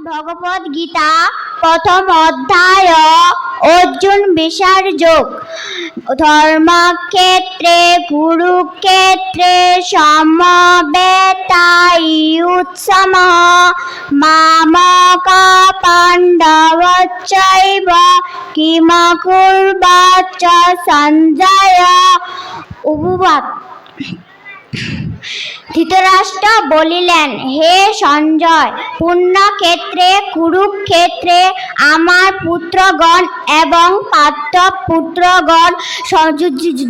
ভগবদ গীতা প্রথম অধ্যায়, অর্জুন বিশার যোগ। ধর্মক্ষেত্রে, কুরুক্ষেত্রে, সমবেতাই উৎসম। মামকা পাণ্ডবচ্চৈব, কিমকুর্বাচ্চ সঞ্জয়। উপবাদ ধৃতরাষ্ট্র বলিলেন, হে সঞ্জয়, পুণ্যক্ষেত্রে, কুরুক্ষেত্রে আমার পুত্রগণ এবং পাত্র পুত্রগণ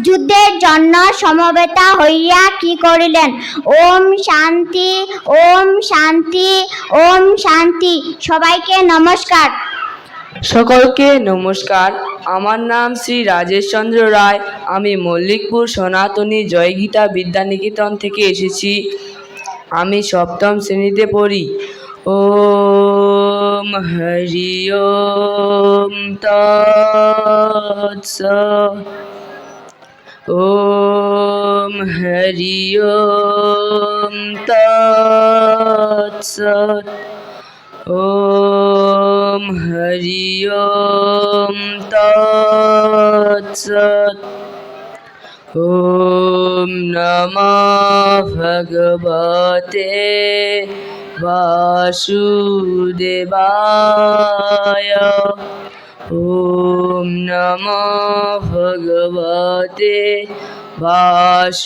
যুদ্ধের জন্য সমবেতা হইয়া কি করিলেন? ওম শান্তি ওম শান্তি ওম শান্তি। সবাইকে নমস্কার। সকলকে নমস্কার। আমার নাম শ্রী রাজেশ চন্দ্র রায়। আমি মল্লিকপুর সনাতনী জয়গীতা বিদ্যানিকেতন থেকে এসেছি। আমি সপ্তম শ্রেণীতে পড়ি। ও হরি ওম তৎস। ওম হরি ওম তৎসৎ ॐ हरि ॐ तत्सत् ॐ नमः भगवते वासुदेवाय ॐ नमः भगवते वासुदेवाय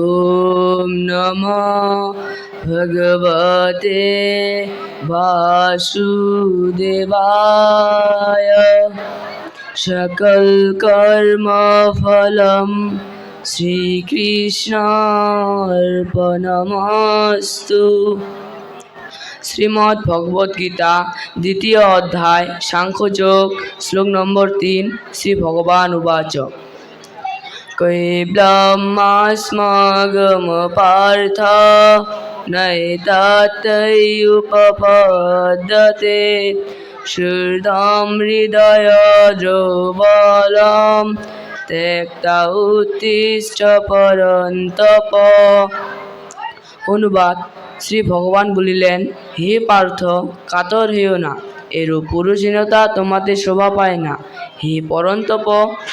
ॐ नमः भगवते वासुदेवाय सकलकर्मफलं শ্রীকৃষ্ণার্পণমস্তু শ্রীমদ্ ভগবদ গীতা দ্বিতীয় অধ্যায় সাংখ্যযোগ শ্লোক নম্বর তিন শ্রী ভগবান উবাচ कैब्लमास्मागम पार्थ नैतात्तैयुपपद्यते श्रुतं हृदय बलं त्यक्ता উত্তিষ্ঠ পরন্তপ অনুবাদ শ্রী ভগবান বলিলেন হে পার্থ কাতর হেও না এরূপ পুরুষহীনতা তোমাদের শোভা পায় না হে পরন্তপ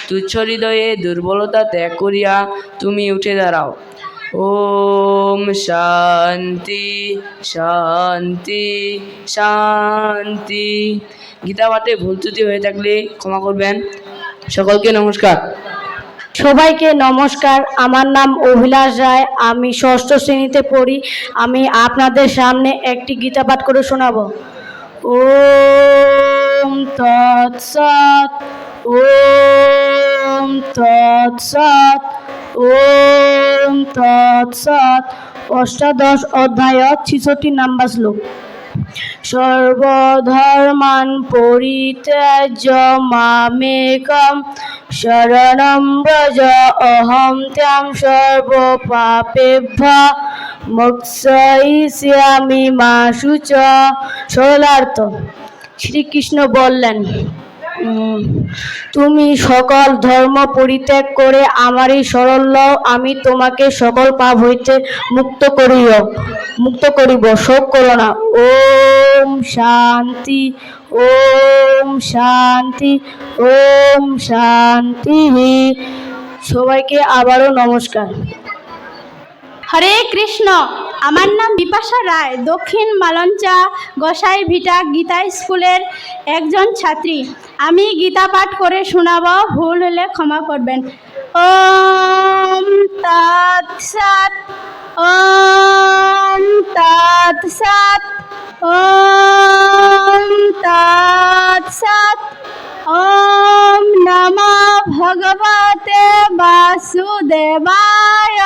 তুচ্ছ হৃদয়ে দুর্বলতা ত্যাগ করিয়া তুমি উঠে দাঁড়াও ওম শান্তি শান্তি শান্তি। গীতা পাঠে ভুল ত্রুটি হয়ে থাকলে ক্ষমা করবেন। সকলকে নমস্কার। সবাইকে নমস্কার। আমার নাম অভিলাষ রায়। আমি ষষ্ঠ শ্রেণীতে পড়ি। আমি আপনাদের সামনে একটি গীতা পাঠ করে শোনাবো। ওম তৎসৎ ওম তৎসৎ ওম তৎসৎ অষ্টাদশ অধ্যায় ছিষট্টি নাম্বার শ্লোক। সর্বধর্মান পরিত্যাজ্য মামেকম শরণম ব্রজ অহম ত্যাং সর্বপাপেভ্য মোক্ষয়িষ্যামি মা শ্রীকৃষ্ণ বললেন তুমি সকল ধর্ম পরিত্যাগ করে আমারই সরল লও, আমি তোমাকে সকল পাপ হইতে মুক্ত করিও, মুক্ত করিব, শোক করো না। ওম শান্তি ওম শান্তি ওম শান্তি। সবাইকে আবারও নমস্কার। হরে কৃষ্ণ, আমার নাম বিপাশা রায়, দক্ষিণ মালঞ্চা গোসাই ভিটা গীতা স্কুলের একজন ছাত্রী। আমি গীতা পাঠ করে শোনাব, ভুল হলে ক্ষমা করবেন। ওম তৎসৎ ওম তৎসৎ ওম তৎসৎ ওম নমঃ ভগবতে বাসুদেবায়।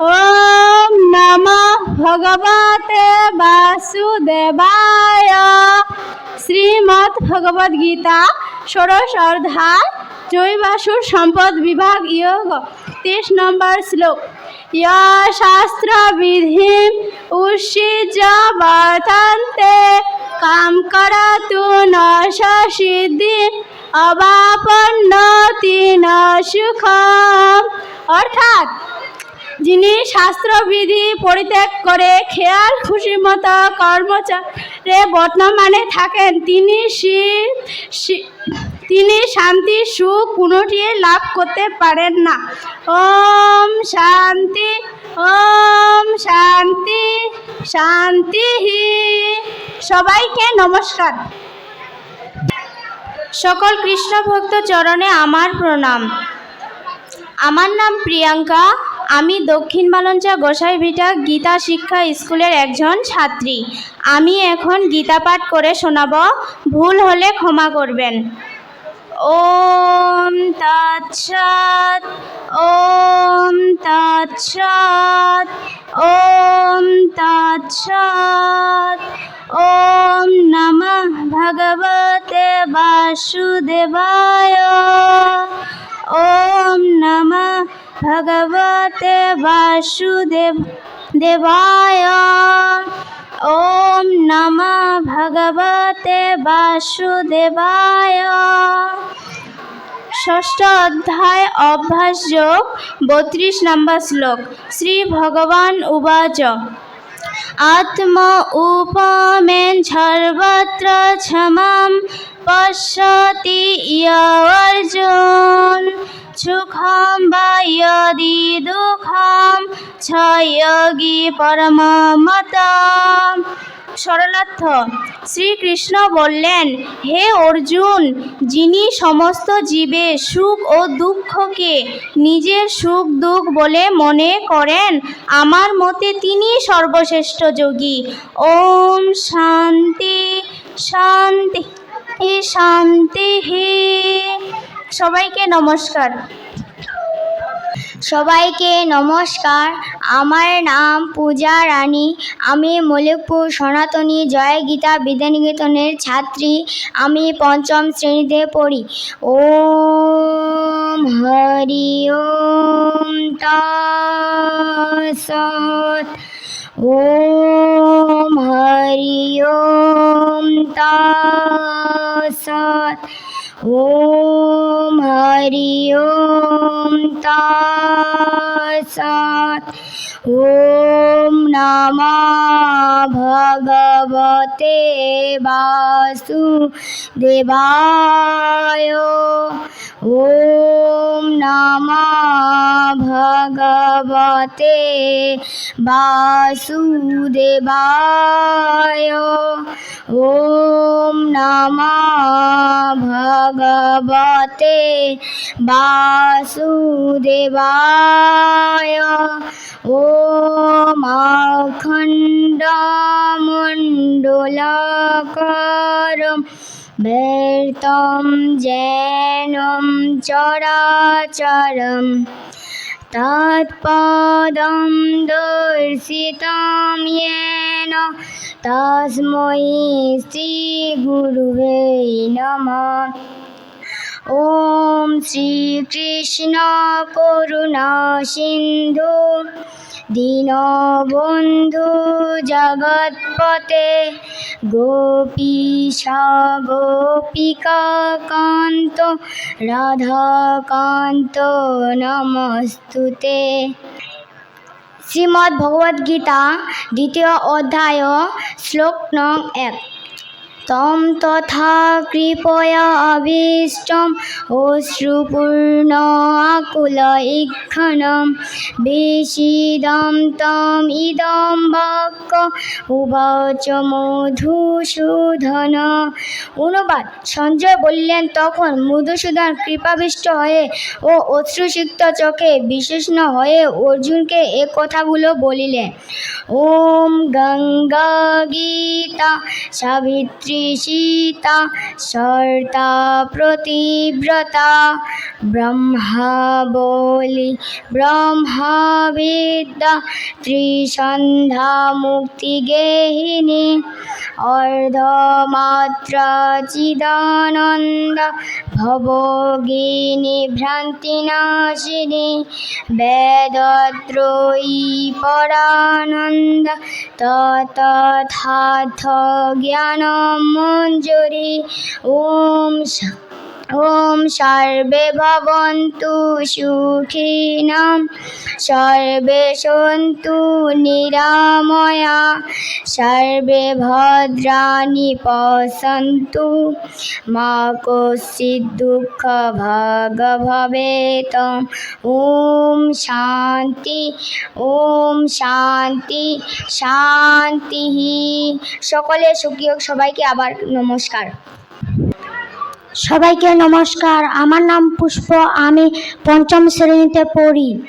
ওম নমঃ ভগবতে বাসুদেবায়। শ্রীমৎ ভগবদ গীতা, ষোড়শ অধ্যায় জৈবাসুর সম্পদ বিভাগ, ইয়োগ, তেইশ নম্বর শ্লোক। শাস্ত্র বিধিম উষিজ বর্তন্তে কাম করতু ন সিদ্ধি অবাপন্নতি ন সুখম। অর্থাৎ যিনি শাস্ত্রবিধি পরিত্যাগ করে খেয়াল, খুশি মতো, কর্মচারে বর্তমানে থাকেন, তিনি তিনি শান্তি, সুখ কোনোটি লাভ করতে পারেন না। ওম শান্তি ওম শান্তি শান্তি সবাইকে নমস্কার। সকল কৃষ্ণ ভক্ত চরণে আমার প্রণাম। আমার নাম প্রিয়াঙ্কা। আমি দক্ষিণ বালঞ্চা গোসাই ভিটা গীতা শিক্ষা স্কুলের একজন ছাত্রী। আমি এখন গীতা পাঠ করে শোনাব। ভুল হলে ক্ষমা করবেন। ওম তৎসৎ ওম তৎসৎ ওম তৎসৎ, ওম নমঃ ভগবতে বাসুদেবায়, ওম নমঃ ভগবতে বাসুদেব দেবায়। ওম নমঃ ভগবতে বাসুদেবায়। ষষ্ঠ অধ্যায় অভ্যাস যোগ, বত্রিশ নম্বর শ্লোক, শ্রী ভগবান উবাচ। আত্ম উপমেন সর্বত্র ক্ষমাম পশ্যতি অর্জুন, সুখম বা ইয়দি দুঃখম, ছয়োগী পরমমতম। সরলার্থ শ্রীকৃষ্ণ বললেন, হে অর্জুন, যিনি সমস্ত জীবে সুখ ও দুঃখকে নিজের সুখ দুঃখ বলে মনে করেন, আমার মতে তিনি সর্বশ্রেষ্ঠ যোগী। ওম শান্তি শান্তি। শান্তি সবাইকে নমস্কার। সবাইকে নমস্কার। আমার নাম পূজা রানী। আমি মলিকপুর সনাতনী জয় গীতা বিদ্যানিকেতনের ছাত্রী। আমি পঞ্চম শ্রেণীতে পড়ি। ওম হরি ওম তৎসৎ। ওম হরি ওম তৎসৎ ওম হরি ওম তৎসৎ ওম নমঃ ভগবতে বাসুদেবায়। ওম নমঃ ভগবতে বাসুদেবায়। ওম নমঃ भगवते वासुदेवाय ॐ अखण्डमण्डलकरं व्यर्तं जैनं चराचरम् तत्पदं दर्शितं येन तस्मै श्रीगुरुवे नमः ওম শ্রীকৃষ্ণ করুণা সিন্ধু। দীনবন্ধু জগৎপতে গোপীশা গোপিকা কান্ত, রাধাকান্ত নমস্তুতে। শ্রীমদ্ ভগবদ গীতা দ্বিতীয় অধ্যায়, শ্লোক নং এক। তম তথা কৃপয়া অভীষ্টম অশ্রুপূর্ণ আকুল ইক্ষণম বেশিদম তম ইদম বাক্য উবাচ মধুসূদন অনুবাদ, সঞ্জয় বললেন, তখন মধুসূদন কৃপাবিষ্ট হয়ে ও অশ্রুসিক্ত চোখে বিশেষ্ণ হয়ে অর্জুনকে এ কথাগুলো বলিলেন। ওম গঙ্গা গীতা সাবিত্রী সীতা সর্তা প্রতিব্রতা ব্রহ্মা বলি ব্রহ্মা বিদ্যা ত্রিসন্ধ্যা মুক্তি গেহিনী অর্ধমাত্রা চিদানন্দ ভবগিনী ভ্রান্তিনাশিনী বেদত্রয়ী পরানন্দ তথার্থ জ্ঞান মঞ্জুরি ওম ভবন্তু সুখিনাম সর্বে সন্তু নিরাময়া সর্বে ভদ্রাণি পশন্তু মা কশ্চিৎ দুঃখ ভাগ ভবেত ওম শান্তি ওম শান্তি শান্তি সকলে সুখী হোক, সবাইকে আবার নমস্কার। সবাইকে নমস্কার। আমার নাম পুষ্প, আমি পঞ্চম শ্রেণীতে পড়ি।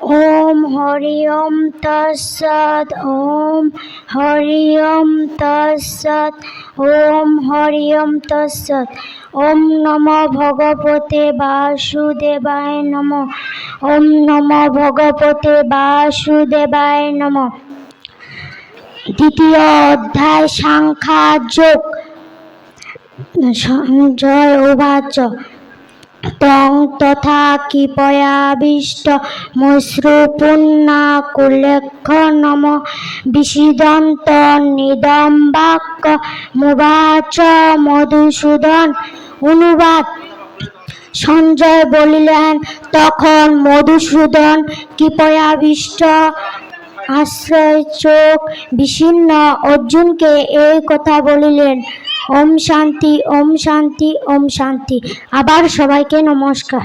ওম হরি ওম তৎসৎ, ওম হরি ওম তৎসৎ, ওম হরি ওম তৎসৎ। ওম নম ভগবতে বাসুদেবায় নম। ওম নম ভগবতে বাসুদেবায় নম। দ্বিতীয় অধ্যায়, সাংখ্যা যোগ। সঞ্জয় উবাচ তং তথা বিষিদন্ত মুবাচ মধুসূদন অনুবাদ। সঞ্জয় বলিলেন, তখন মধুসূদন কৃপয়াবিষ্ট আশ্রয় চোখ বিচ্ছিন্ন অর্জুনকে এই কথা বলিলেন। ওম শান্তি ওম শান্তি ওম শান্তি। আবার সবাইকে নমস্কার।